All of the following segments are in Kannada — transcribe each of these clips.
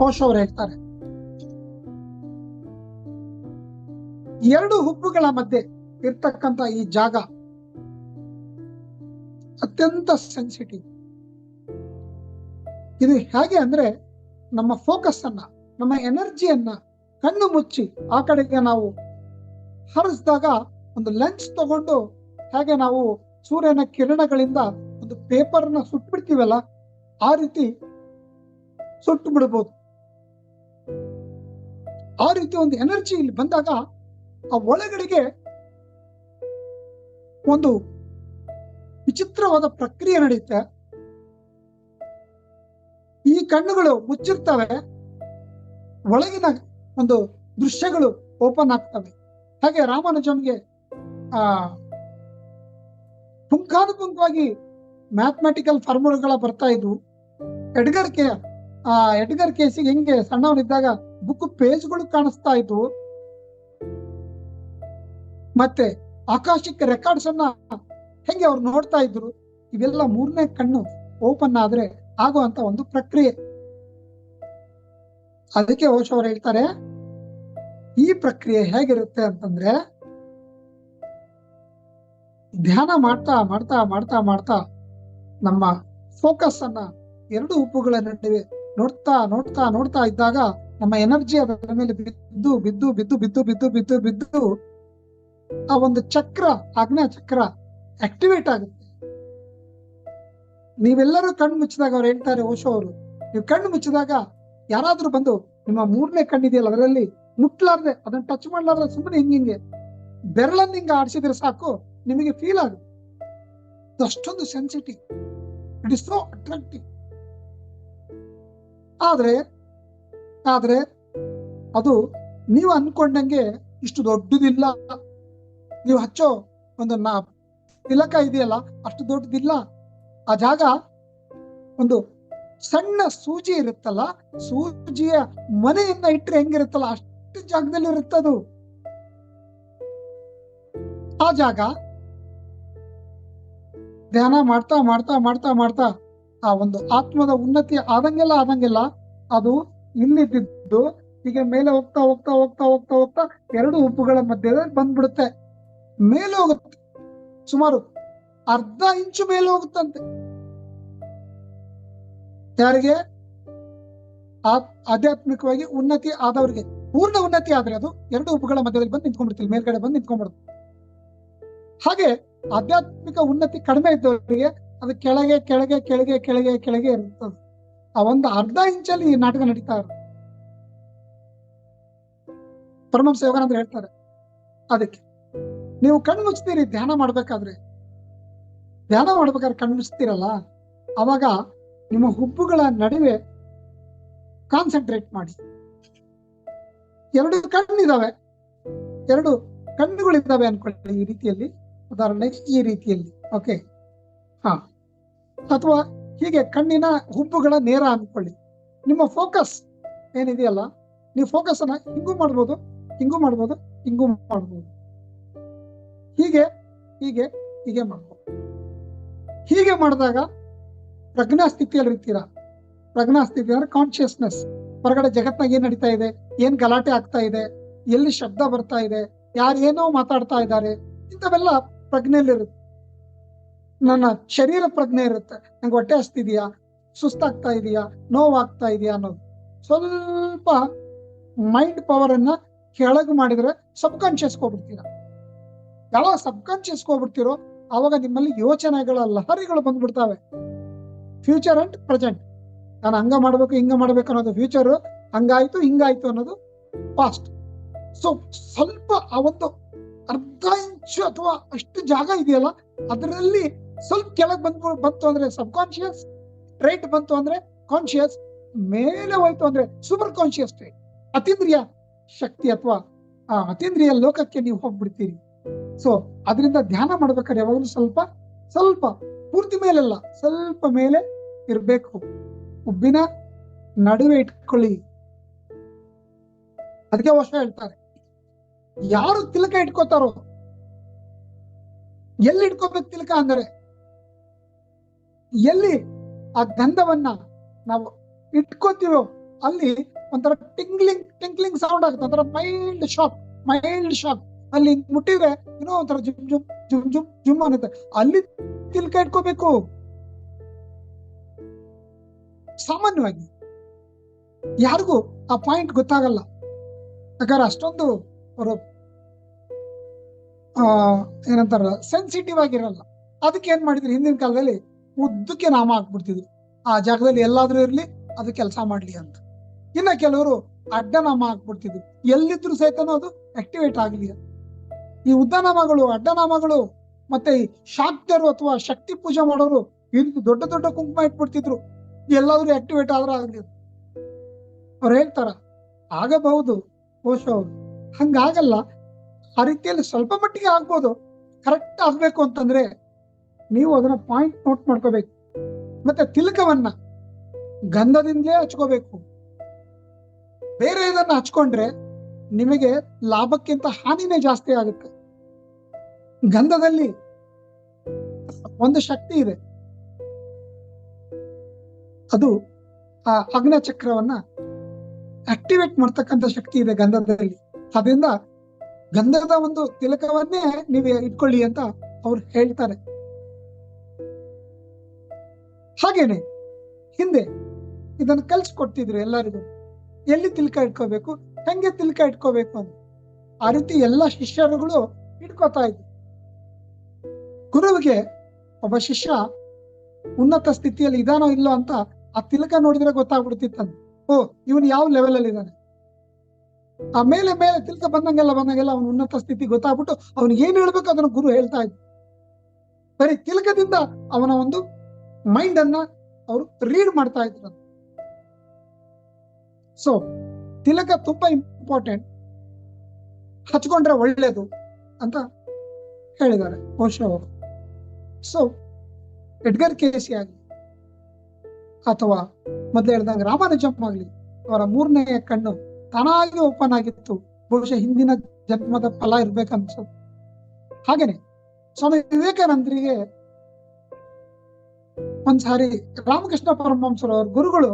ಕೋಶ ಅವರು ಹೇಳ್ತಾರೆ. ಎರಡು ಹುಬ್ಬುಗಳ ಮಧ್ಯೆ ಇರ್ತಕ್ಕಂತ ಈ ಜಾಗ ಅತ್ಯಂತ ಸೆನ್ಸಿಟಿವ್ ಇದು ಹೇಗೆ ಅಂದ್ರೆ ನಮ್ಮ ಫೋಕಸ್ ಅನ್ನ, ನಮ್ಮ ಎನರ್ಜಿಯನ್ನ ಕಣ್ಣು ಮುಚ್ಚಿ ಆ ಕಡೆಗೆ ನಾವು ಹರಿಸಿದಾಗ ಒಂದು ಲೆನ್ಸ್ ತಗೊಂಡು ಹೇಗೆ ನಾವು ಸೂರ್ಯನ ಕಿರಣಗಳಿಂದ ಒಂದು ಪೇಪರ್ನ ಸುಟ್ಬಿಡ್ತೀವಲ್ಲ, ಆ ರೀತಿ ಸುಟ್ಟು ಬಿಡ್ಬೋದು ಆ ರೀತಿ ಒಂದು ಎನರ್ಜಿ ಇಲ್ಲಿ ಬಂದಾಗ ಆ ಒಳಗಡೆಗೆ ಒಂದು ವಿಚಿತ್ರವಾದ ಪ್ರಕ್ರಿಯೆ ನಡೆಯುತ್ತೆ. ಈ ಕಣ್ಣುಗಳು ಮುಚ್ಚಿರ್ತವೆ. ಒಳಗಿನ ಒಂದು ದೃಶ್ಯಗಳು ಓಪನ್ ಆಗ್ತವೆ. ಹಾಗೆ ರಾಮಾನುಜಂಗೆ ಆ, ಪುಂಖಾನುಪುಂಖವಾಗಿ ಮ್ಯಾಥಮೆಟಿಕಲ್ ಫಾರ್ಮುಲಾಗಳ ಬರ್ತಾ ಇದ್ವು. ಎಡ್ಗರ್ ಕೆ ಆ ಎಡ್ಗರ್ ಕೇಸಿಗೆ ಹೆಂಗೆ ಸಣ್ಣವನಿದ್ದಾಗ ಬುಕ್ ಪೇಜ್ಗಳು ಕಾಣಿಸ್ತಾ ಇತ್ತು ಮತ್ತೆ ಆಕಾಶಕ್ಕೆ ರೆಕಾರ್ಡ್ಸ್ ಅನ್ನ ಹೆಂಗೆ ಅವ್ರು ನೋಡ್ತಾ ಇದ್ರು? ಇವೆಲ್ಲ ಮೂರನೇ ಕಣ್ಣು ಓಪನ್ ಆದ್ರೆ ಆಗುವಂತ ಒಂದು ಪ್ರಕ್ರಿಯೆ. ಅದಕ್ಕೆ ಓಶ್ ಅವ್ರು ಹೇಳ್ತಾರೆ, ಈ ಪ್ರಕ್ರಿಯೆ ಹೇಗಿರುತ್ತೆ ಅಂತಂದ್ರೆ ಧ್ಯಾನ ಮಾಡ್ತಾ ಮಾಡ್ತಾ ಮಾಡ್ತಾ ಮಾಡ್ತಾ ನಮ್ಮ ಫೋಕಸ್ ಅನ್ನ ಎರಡು ಉಪ್ಪುಗಳ ನಡುವೆ ನೋಡ್ತಾ ನೋಡ್ತಾ ನೋಡ್ತಾ ಇದ್ದಾಗ ನಮ್ಮ ಎನರ್ಜಿ ಅದರ ಮೇಲೆ ಬಿದ್ದು ಬಿದ್ದು ಬಿದ್ದು ಬಿದ್ದು ಬಿದ್ದು ಬಿದ್ದು ಬಿದ್ದು ಆ ಒಂದು ಚಕ್ರ ಆಗ್ನೇಯ ಚಕ್ರ ಆಕ್ಟಿವೇಟ್ ಆಗುತ್ತೆ. ನೀವೆಲ್ಲರೂ ಕಣ್ಣು ಮುಚ್ಚಿದಾಗ ಅವ್ರು ಹೇಳ್ತಾರೆ, ಓಶೋ ಅವರು, ನೀವು ಕಣ್ಣು ಮುಚ್ಚಿದಾಗ ಯಾರಾದ್ರೂ ಬಂದು ನಿಮ್ಮ ಮೂರನೇ ಕಣ್ಣಿದೆಯಲ್ಲ ಅದರಲ್ಲಿ ಮುಟ್ಲಾರ್ದೆ, ಅದನ್ನ ಟಚ್ ಮಾಡ್ಲಾರ್ದೆ ಸುಮ್ಮನೆ ಹಿಂಗ ಹಿಂಗೆ ಬೆರಳನ್ನ ಹಿಂಗ ಆಡಿಸಿದ್ರೆ ಸಾಕು, ನಿಮಗೆ ಫೀಲ್ ಆಗುತ್ತೆ. ಅಷ್ಟೊಂದು sensitive it is so attractive ಆದ್ರೆ ಆದ್ರೆ ಅದು ನೀವು ಅನ್ಕೊಂಡಂಗೆ ಇಷ್ಟು ದೊಡ್ಡದಿಲ್ಲ. ನೀವು ಹಚ್ಚೋ ಒಂದು ನಾ, ತಿಲಕ ಇದೆಯಲ್ಲ, ಅಷ್ಟು ದೊಡ್ಡದಿಲ್ಲ. ಆ ಜಾಗ ಒಂದು ಸಣ್ಣ ಸೂಜಿ ಇರುತ್ತಲ್ಲ, ಸೂಜಿಯ ಮನೆಯಿಂದ ಇಟ್ಟರೆ ಹೆಂಗಿರುತ್ತಲ್ಲ, ಅಷ್ಟು ಜಾಗದಲ್ಲಿ ಇರುತ್ತದು. ಆ ಜಾಗ ಧ್ಯಾನ ಮಾಡ್ತಾ ಮಾಡ್ತಾ ಮಾಡ್ತಾ ಮಾಡ್ತಾ ಆ ಒಂದು ಆತ್ಮದ ಉನ್ನತಿ ಆದಂಗೆಲ್ಲ ಆದಂಗೆಲ್ಲ ಅದು ಇಲ್ಲಿದ್ದು ಹೀಗೆ ಮೇಲೆ ಹೋಗ್ತಾ ಹೋಗ್ತಾ ಹೋಗ್ತಾ ಹೋಗ್ತಾ ಹೋಗ್ತಾ ಎರಡು ಉಪ್ಪುಗಳ ಮಧ್ಯದಲ್ಲಿ ಬಂದ್ಬಿಡುತ್ತೆ. ಮೇಲೆ ಹೋಗುತ್ತೆ. ಸುಮಾರು ಅರ್ಧ ಇಂಚು ಮೇಲೆ ಹೋಗುತ್ತಂತೆ. ಯಾರಿಗೆ? ಆಧ್ಯಾತ್ಮಿಕವಾಗಿ ಉನ್ನತಿ ಆದವರಿಗೆ. ಪೂರ್ಣ ಉನ್ನತಿ ಆದ್ರೆ ಅದು ಎರಡು ಉಪ್ಪುಗಳ ಮಧ್ಯದಲ್ಲಿ ಬಂದು ನಿಂತ್ಕೊಂಡ್ಬಿಡ್ತಿಲ್ಲ ಮೇಲ್ಗಡೆ ಬಂದು ನಿಂತ್ಕೊಂಡ್ಬಿಡುತ್ತೆ. ಹಾಗೆ ಆಧ್ಯಾತ್ಮಿಕ ಉನ್ನತಿ ಕಡಿಮೆ ಇದ್ದವರಿಗೆ ಅದು ಕೆಳಗೆ ಕೆಳಗೆ ಕೆಳಗೆ ಕೆಳಗೆ ಕೆಳಗೆ ಇರುತ್ತದೆ ಆ ಒಂದು ಅರ್ಧ ಇಂಚಲ್ಲಿ ಈ ನಾಟಕ ನಡೀತಾ ಇರುತ್ತೆ. ಅಂತ ಹೇಳ್ತಾರೆ. ಅದಕ್ಕೆ ನೀವು ಕಣ್ಣು ಮುಚ್ತೀರಿ, ಧ್ಯಾನ ಮಾಡ್ಬೇಕಾದ್ರೆ. ಧ್ಯಾನ ಮಾಡ್ಬೇಕಾದ್ರೆ ಕಣ್ಣು ಮುಚ್ತೀರಲ್ಲ. ಅವಾಗ ನಿಮ್ಮ ಹುಬ್ಬುಗಳ ನಡುವೆ ಕಾನ್ಸಂಟ್ರೇಟ್ ಮಾಡಿ. ಎರಡು ಕಣ್ಣಿದಾವೆ. ಎರಡು ಕಣ್ಣುಗಳಿದ್ದಾವೆ ಅನ್ಕೊಳ್ಳಿ ಈ ರೀತಿಯಲ್ಲಿ. ಉದಾಹರಣೆಗೆ ಈ ರೀತಿಯಲ್ಲಿ. ಓಕೆ ಹಾ. ಅಥವಾ ಹೀಗೆ ಕಣ್ಣಿನ ಹುಬ್ಬುಗಳ ನೇರ ಅನ್ಕೊಳ್ಳಿ ನಿಮ್ಮ ಫೋಕಸ್ ಏನಿದೆಯಲ್ಲ, ನೀವು ಫೋಕಸ್ ಅನ್ನ ಹಿಂಗೂ ಮಾಡ್ಬೋದು ಹಿಂಗೂ ಮಾಡ್ಬೋದು ಹಿಂಗೂ ಮಾಡ್ಬೋದು. ಹೀಗೆ ಹೀಗೆ ಹೀಗೆ ಮಾಡ್ಬೋದು. ಹೀಗೆ ಮಾಡಿದಾಗ ಪ್ರಜ್ಞಾ ಸ್ಥಿತಿಯಲ್ಲಿ ಇರ್ತೀರಾ? ಪ್ರಜ್ಞಾ ಸ್ಥಿತಿ ಅಂದ್ರೆ ಕಾನ್ಶಿಯಸ್ನೆಸ್ ಹೊರಗಡೆ ಜಗತ್ನಾಗ ಏನ್ ನಡೀತಾ ಇದೆ, ಏನ್ ಗಲಾಟೆ ಆಗ್ತಾ ಇದೆ, ಎಲ್ಲಿ ಶಬ್ದ ಬರ್ತಾ ಇದೆ, ಯಾರು ಏನೋ ಮಾತಾಡ್ತಾ ಇದ್ದಾರೆ, ಇಂಥವೆಲ್ಲ ಪ್ರಜ್ಞೆಯಲ್ಲಿರುತ್ತೆ. ನನ್ನ ಶರೀರ ಪ್ರಜ್ಞೆ ಇರುತ್ತೆ. ನಂಗೆ ಹೊಟ್ಟೆ ಹಸ್ತಿದ್ಯಾ? ಸುಸ್ತಾಗ್ತಾ ಇದೆಯಾ? ನೋವಾಗ್ತಾ ಇದೆಯಾ ಅನ್ನೋದು. ಸ್ವಲ್ಪ ಮೈಂಡ್ ಪವರ್ ಅನ್ನ ಕೆಳಗೆ ಮಾಡಿದ್ರೆ ಸಬ್ ಕಾನ್ಶಿಯಸ್ ಹೋಗ್ಬಿಡ್ತೀರಾ? ಯಾವಾಗ ಸಬ್ ಕಾನ್ಶಿಯಸ್ ಹೋಗ್ಬಿಡ್ತೀರೋ, ಅವಾಗ ನಿಮ್ಮಲ್ಲಿ ಯೋಚನೆಗಳ ಲಹರಿಗಳು ಬಂದ್ಬಿಡ್ತಾವೆ. ಫ್ಯೂಚರ್ ಅಂಡ್ ಪ್ರೆಸೆಂಟ್ ನಾನು ಹಂಗ ಮಾಡ್ಬೇಕು, ಹಿಂಗ ಮಾಡ್ಬೇಕು ಅನ್ನೋದು ಫ್ಯೂಚರ್ ಹಂಗಾಯ್ತು, ಹಿಂಗಾಯ್ತು ಅನ್ನೋದು ಪಾಸ್ಟ್ ಸೊ ಸ್ವಲ್ಪ ಆ ಒಂದು ಅರ್ಧ ಇಂಚು ಅಥವಾ ಅಷ್ಟು ಜಾಗ ಇದೆಯಲ್ಲ, ಅದರಲ್ಲಿ ಸ್ವಲ್ಪ ಕೆಳಗೆ ಬಂದ್ ಬಂತು ಅಂದ್ರೆ ಸಬ್ ಕಾನ್ಶಿಯಸ್ ರೈಟ್ ಬಂತು ಅಂದ್ರೆ ಕಾನ್ಶಿಯಸ್ ಮೇಲೆ ಹೋಯ್ತು ಅಂದ್ರೆ ಸೂಪರ್ ಕಾನ್ಶಿಯಸ್ ಅತೀಂದ್ರಿಯ ಶಕ್ತಿ ಅಥವಾ ಆ ಅತೀಂದ್ರಿಯ ಲೋಕಕ್ಕೆ ನೀವು ಹೋಗ್ಬಿಡ್ತೀರಿ. ಸೊ ಅದರಿಂದ ಧ್ಯಾನ ಮಾಡ್ಬೇಕಾದ್ರೆ ಯಾವಾಗಲೂ ಸ್ವಲ್ಪ ಸ್ವಲ್ಪ, ಪೂರ್ತಿ ಮೇಲೆಲ್ಲ, ಸ್ವಲ್ಪ ಮೇಲೆ ಇರ್ಬೇಕು. ಉಬ್ಬಿನ ನಡುವೆ ಇಟ್ಕೊಳ್ಳಿ. ಅದಕ್ಕೆ ವರ್ಷ ಹೇಳ್ತಾರೆ. ಯಾರು ತಿಲಕ ಇಟ್ಕೋತಾರೋ, ಎಲ್ಲಿ ಇಟ್ಕೋಬೇಕು ತಿಲಕ ಅಂದರೆ ಎಲ್ಲಿ ಆ ಗಂಧವನ್ನ ನಾವು ಇಟ್ಕೋತೀವೋ ಅಲ್ಲಿ ಒಂಥರ ಟಿಂಗ್ಲಿಂಗ್, ಟಿಂಕ್ಲಿಂಗ್ ಸೌಂಡ್ ಆಗುತ್ತೆ. ಒಂಥರ ಮೈಲ್ಡ್ ಶಾಕ್ ಮೈಲ್ಡ್ ಶಾಕ್ ಅಲ್ಲಿ ಮುಟ್ಟಿದ್ರೆ ಏನೋ ಒಂಥರ ಜುಮ್ ಜುಮ್ ಜುಮ್ ಜುಮ್ ಜುಮ್ ಅನ್ನುತ್ತೆ. ಅಲ್ಲಿ ತಿಲ್ಕ ಇಟ್ಕೋಬೇಕು. ಸಾಮಾನ್ಯವಾಗಿ ಯಾರಿಗೂ ಆ ಪಾಯಿಂಟ್ ಗೊತ್ತಾಗಲ್ಲ. ಯಾಕಂದ್ರೆ ಅಷ್ಟೊಂದು ಅವರು ಏನಂತಾರ ಸೆನ್ಸಿಟಿವ್ ಆಗಿರಲ್ಲ. ಅದಕ್ಕೆ ಏನ್ ಮಾಡಿದ್ರು ಹಿಂದಿನ ಕಾಲದಲ್ಲಿ ಉದ್ದಕ್ಕೆ ನಾಮ ಹಾಕ್ಬಿಡ್ತಿದ್ರು. ಆ ಜಾಗದಲ್ಲಿ ಎಲ್ಲಾದ್ರೂ ಇರ್ಲಿ, ಅದು ಕೆಲಸ ಮಾಡ್ಲಿ ಅಂತ. ಇನ್ನ ಕೆಲವರು ಅಡ್ಡ ನಾಮ ಹಾಕ್ಬಿಡ್ತಿದ್ರು. ಎಲ್ಲಿದ್ರು ಸಹಿತನೂ ಅದು ಆಕ್ಟಿವೇಟ್ ಆಗಲಿ ಈ ಉದ್ದನಾಮಗಳು ಅಡ್ಡನಾಮಗಳು ಮತ್ತೆ ಈ ಶಾಕ್ತರು ಅಥವಾ ಶಕ್ತಿ ಪೂಜೆ ಮಾಡೋರು ರೀತಿ ದೊಡ್ಡ ದೊಡ್ಡ ಕುಂಕುಮ ಇಟ್ಬಿಡ್ತಿದ್ರು. ಎಲ್ಲಾದ್ರೂ ಆಕ್ಟಿವೇಟ್ ಆದ್ರೆ ಆಗಲಿ ಅವ್ರು ಹೇಳ್ತಾರ, ಆಗಬಹುದು ಕೋಶ ಅವರು ಹಂಗಾಗಲ್ಲ. ಆ ರೀತಿಯಲ್ಲಿ ಸ್ವಲ್ಪ ಮಟ್ಟಿಗೆ ಆಗ್ಬೋದು. ಕರೆಕ್ಟ್ ಆಗ್ಬೇಕು ಅಂತಂದ್ರೆ ನೀವು ಅದನ್ನ ಪಾಯಿಂಟ್ ನೋಟ್ ಮಾಡ್ಕೋಬೇಕು. ಮತ್ತೆ ತಿಲಕವನ್ನ ಗಂಧದಿಂದಲೇ ಹಚ್ಕೋಬೇಕು. ಬೇರೆ ಇದನ್ನ ಹಚ್ಕೊಂಡ್ರೆ ನಿಮಗೆ ಲಾಭಕ್ಕಿಂತ ಹಾನಿನೇ ಜಾಸ್ತಿ ಆಗುತ್ತೆ. ಗಂಧದಲ್ಲಿ ಒಂದು ಶಕ್ತಿ ಇದೆ. ಅದು ಆ ಅಗ್ನ ಚಕ್ರವನ್ನ ಆಕ್ಟಿವೇಟ್ ಮಾಡ್ತಕ್ಕಂಥ ಶಕ್ತಿ ಇದೆ ಗಂಧದಲ್ಲಿ. ಅದರಿಂದ ಗಂಧದ ಒಂದು ತಿಲಕವನ್ನೇ ನೀವು ಇಟ್ಕೊಳ್ಳಿ ಅಂತ ಅವ್ರು ಹೇಳ್ತಾರೆ. ಹಾಗೇನೆ ಹಿಂದೆ ಇದನ್ನ ಕಲ್ಸ್ಕೊಡ್ತಿದ್ರು ಎಲ್ಲರಿಗೂ. ಎಲ್ಲಿ ತಿಲ್ಕ ಇಟ್ಕೋಬೇಕು? ಹೆಂಗೆ ತಿಲ್ಕ ಇಟ್ಕೋಬೇಕು ಅಂತ. ಆ ರೀತಿ ಎಲ್ಲ ಶಿಷ್ಯರುಗಳು ಇಟ್ಕೋತಾ ಇದ್ರು. ಗುರುವಿಗೆ ಒಬ್ಬ ಶಿಷ್ಯ ಉನ್ನತ ಸ್ಥಿತಿಯಲ್ಲಿ ಇದಾನೋ ಇಲ್ಲೋ ಅಂತ ಆ ತಿಲಕ ನೋಡಿದ್ರೆ ಗೊತ್ತಾಗ್ಬಿಡ್ತಿತ್ತಂತ. ಓ, ಇವನು ಯಾವ ಲೆವೆಲ್ ಅಲ್ಲಿ ಇದ್ದಾನೆ ಆ ಮೇಲೆ ಮೇಲೆ ತಿಲಕ ಬಂದಂಗೆಲ್ಲ ಬಂದಂಗೆಲ್ಲ ಅವನ ಉನ್ನತ ಸ್ಥಿತಿ ಗೊತ್ತಾಗ್ಬಿಟ್ಟು ಅವನಿಗೆ ಏನ್ ಹೇಳ್ಬೇಕು ಅದನ್ನು ಗುರು ಹೇಳ್ತಾ ಇದ್ರು. ಬರೀ ತಿಲಕದಿಂದ ಅವನ ಒಂದು ಮೈಂಡ್ ಅನ್ನ ಅವರು ರೀಡ್ ಮಾಡ್ತಾ ಇದ್ರು. ಸೊ ತಿಲಕ ತುಂಬಾ ಇಂಪಾರ್ಟೆಂಟ್ ಹಚ್ಕೊಂಡ್ರೆ ಒಳ್ಳೇದು ಅಂತ ಹೇಳಿದ್ದಾರೆ ಬಹುಶಃ ಅವರು. ಸೊ ಎಡ್ಗರ್ ಕೇಸಿ ಆಗಲಿ ಅಥವಾ ಮೊದಲು ಹೇಳಿದಂಗೆ ರಾಮಾನುಜಂ ಆಗಲಿ ಅವರ ಮೂರನೇ ಕಣ್ಣು ತಾನಾಗಿ ಓಪನ್ ಆಗಿತ್ತು. ಬಹುಶಃ ಹಿಂದಿನ ಜನ್ಮದ ಫಲ ಇರ್ಬೇಕನ್ಸುತ್ತೆ ಹಾಗೇನೆ, ಸ್ವಾಮಿ ವಿವೇಕಾನಂದರಿಗೆ ಒಂದ್ಸಾರಿ ರಾಮಕೃಷ್ಣ ಪರಮಹಂಸರು ಅವ್ರ ಗುರುಗಳು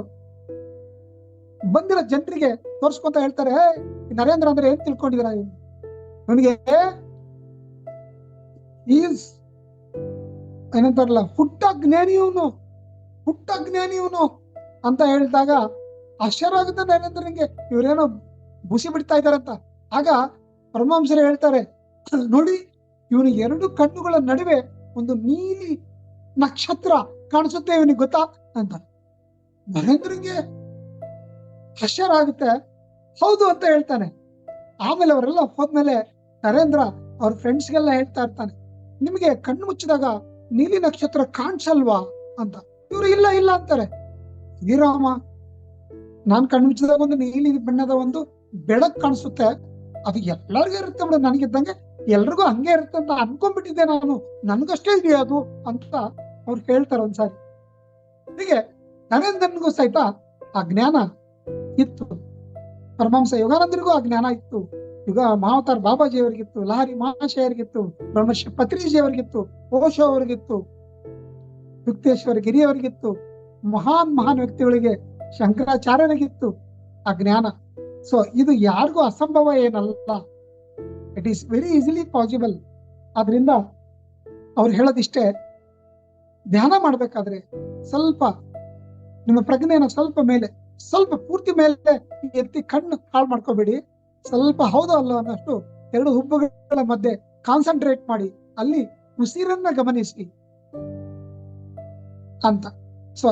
ಬಂದಿರೋ ಜನರಿಗೆ ತೋರ್ಸ್ಕೊಂತ ಹೇಳ್ತಾರೆ "ಹೇ, ನರೇಂದ್ರ ಅಂದ್ರೆ ಏನ್ ತಿಳ್ಕೊಂಡಿದ್ರ ನನಗೆ ಈಸ್ ಏನಂತಾರಲ್ಲ ಹುಟ್ಟ ಜ್ಞಾನಿಯವನು ಪುಟ್ಟ ಹುಟ್ಟ ಜ್ಞಾನಿ ಇವನು ಅಂತ ಹೇಳಿದಾಗ ಆಶ್ಚರ್ಯ ಆಗುತ್ತೆ ನರೇಂದ್ರನಿಗೆ. ಇವ್ರೇನೋ ಬುಸಿ ಬಿಡ್ತಾ ಇದಾರಂತ ಆಗ ಪರಮಹಂಸರು ಹೇಳ್ತಾರೆ ನೋಡಿ ಇವನು ಎರಡು ಕಣ್ಣುಗಳ ನಡುವೆ ಒಂದು ನೀಲಿ ನಕ್ಷತ್ರ ಕಾಣಿಸುತ್ತೆ ಇವನಿಗೆ ಗೊತ್ತಾ ಅಂತ. ನರೇಂದ್ರನಿಗೆ ಆಶ್ಚರ್ಯ ಆಗುತ್ತೆ ಹೌದು ಅಂತ ಹೇಳ್ತಾನೆ. ಆಮೇಲೆ ಅವರೆಲ್ಲ ಹೋದ್ಮೇಲೆ ನರೇಂದ್ರ ಅವ್ರ ಫ್ರೆಂಡ್ಸ್ಗೆಲ್ಲ ಹೇಳ್ತಾ ಇರ್ತಾನೆ. ನಿಮಗೆ ಕಣ್ಣು ಮುಚ್ಚಿದಾಗ ನೀಲಿ ನಕ್ಷತ್ರ ಕಾಣಿಸಲ್ವಾ ಅಂತ. ಇವ್ರು ಇಲ್ಲ ಇಲ್ಲ ಅಂತಾರೆ. ಶ್ರೀರಾಮ ನಾನ್ ಕಣ್ಣು ಮುಚ್ಚಿದಾಗ ಒಂದು ನೀಲಿ ಬಣ್ಣದ ಒಂದು ಬೆಳಕ್ ಕಾಣಿಸುತ್ತೆ. ಅದು ಎಲ್ಲರಿಗೂ ಇರುತ್ತೆ ಬಿಡ, ನನಗಿದ್ದಂಗೆ. ಎಲ್ರಿಗೂ ಹಂಗೆ ಇರುತ್ತೆ ಅಂತ ಅನ್ಕೊಂಡ್ಬಿಟ್ಟಿದ್ದೆ ನಾನು. ನನ್ಗಷ್ಟೇ ಇದೆಯಾ ಅದು ಅಂತ ಅವ್ರು ಹೇಳ್ತಾರ ಒಂದ್ಸಾರಿ. ಹೀಗೆ ನರೇಂದ್ರನಿಗೂ ಸಹಿತ ಆ ಜ್ಞಾನ ಇತ್ತು. ಪರಮಹಂಸ ಯೋಗಾನಂದರಿಗೂ ಆ ಜ್ಞಾನ ಇತ್ತು. ಯುಗ ಮಹಾವತಾರ್ ಬಾಬಾಜಿ ಅವರಿಗಿತ್ತು ಲಹರಿ ಮಹಾಶಯರಿಗಿತ್ತು ಬ್ರಹ್ಮಶ್ರೀ ಪತ್ರಿಜಿ ಅವರಿಗಿತ್ತು ಓಶೋ ಅವರಿಗಿತ್ತು ಯುಕ್ತೇಶ್ವರ ಗಿರಿ ಅವರಿಗಿತ್ತು ಮಹಾನ್ ಮಹಾನ್ ವ್ಯಕ್ತಿಗಳಿಗೆ ಶಂಕರಾಚಾರ್ಯರಿಗಿತ್ತು ಆ ಜ್ಞಾನ. ಸೊ ಇದು ಯಾರಿಗೂ ಅಸಂಭವ ಏನಲ್ಲ. It is very easily possible ಆದ್ರಿಂದ ಅವ್ರು ಹೇಳೋದಿಷ್ಟೇ ಧ್ಯಾನ ಮಾಡ್ಬೇಕಾದ್ರೆ ಸ್ವಲ್ಪ ನಿಮ್ಮ ಪ್ರಜ್ಞೆಯನ್ನು ಸ್ವಲ್ಪ ಮೇಲೆ, ಸ್ವಲ್ಪ ಪೂರ್ತಿ ಮೇಲೆ ಎತ್ತಿ ಕಣ್ಣು ಹಾಳು ಮಾಡ್ಕೋಬೇಡಿ. ಸ್ವಲ್ಪ ಹೌದು ಅಲ್ಲ ಅನ್ನಷ್ಟು ಎರಡು ಹುಬ್ಬುಗಳ ಮಧ್ಯೆ ಕಾನ್ಸಂಟ್ರೇಟ್ ಮಾಡಿ, ಅಲ್ಲಿ ಉಸಿರನ್ನ ಗಮನಿಸಿ ಅಂತ. ಸೊ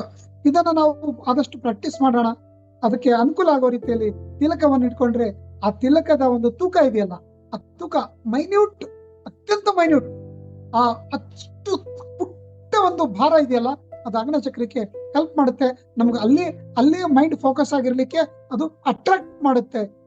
ಇದನ್ನ ನಾವು ಆದಷ್ಟು ಪ್ರಾಕ್ಟೀಸ್ ಮಾಡೋಣ. ಅದಕ್ಕೆ ಅನುಕೂಲ ಆಗೋ ರೀತಿಯಲ್ಲಿ ತಿಲಕವನ್ನು ಇಟ್ಕೊಂಡ್ರೆ ಆ ತಿಲಕದ ಒಂದು ತೂಕ ಇದೆಯಲ್ಲ, ಆ ತೂಕ ಮೈನ್ಯೂಟ್ ಅತ್ಯಂತ ಮೈನ್ಯೂಟ್ ಆ ಅಷ್ಟು ಒಂದು ಭಾರ ಇದೆಯಲ್ಲ, ಅದು ಅಗ್ನ ಚಕ್ರಕ್ಕೆ ಹೆಲ್ಪ್ ಮಾಡುತ್ತೆ. ನಮ್ಗೆ ಅಲ್ಲಿ ಅಲ್ಲೇ ಮೈಂಡ್ ಫೋಕಸ್ ಆಗಿರ್ಲಿಕ್ಕೆ ಅದು ಅಟ್ರಾಕ್ಟ್ ಮಾಡುತ್ತೆ.